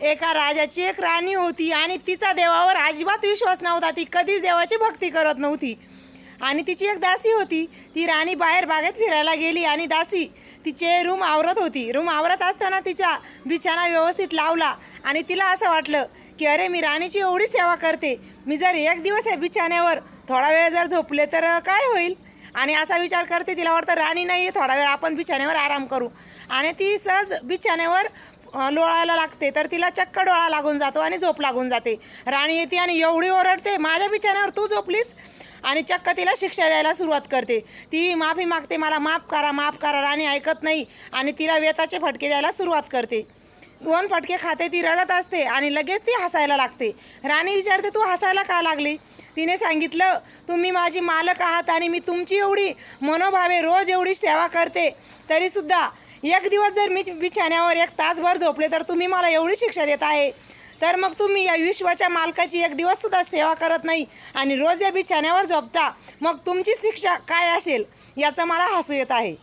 एका राजाची एक राणी होती आणि तिचा देवावर अजिबात विश्वास नव्हता. ती कधीच देवाची भक्ती करत नव्हती. आणि तिची एक दासी होती. ती राणी बाहेर बागेत फिरायला गेली आणि दासी तिचे रूम आवरत होती. रूम आवरत असताना तिचा बिछाना व्यवस्थित लावला आणि तिला असं वाटलं की अरे मी राणीची एवढी सेवा करते. मी जर एक दिवस या बिछाण्यावर थोडा वेळ जर झोपले तर काय होईल? आणि असा विचार करते तिला वाटतं राणी नाही आहे थोडा वेळ आपण बिछाण्यावर आराम करू. आणि ती सहज बिछाण्यावर लोळायला लागते तर तिला चक्क डोळा लागून जातो आणि झोप लागून जाते. राणी येते आणि एवढी ओरडते माझ्या बिछाण्यावर तू झोपलीस? आणि चक्क तिला शिक्षा द्यायला सुरुवात करते. ती माफी मागते मला माफ करा माफ करा राणी ऐकत नाही. आणि तिला वेताचे फटके द्यायला सुरुवात करते. दोन फटके खाते ती रडत असते आणि लगेच ती हसायला लागते. राणी विचारते तू हसायला का लागली? तिने सांगितलं तुम्ही माझी मालक आहात आणि मी तुमची एवढी मनोभावे रोज एवढी सेवा करते तरीसुद्धा एक दिवस जर मी बिछाण्यावर एक तासभर झोपले तर तुम्ही मला एवढी शिक्षा देत आहे. तर मग तुम्ही या विश्वाच्या मालकाची एक दिवससुद्धा सेवा करत नाही आणि रोज या बिछाण्यावर झोपता मग तुमची शिक्षा काय असेल याचं मला हसू येत आहे.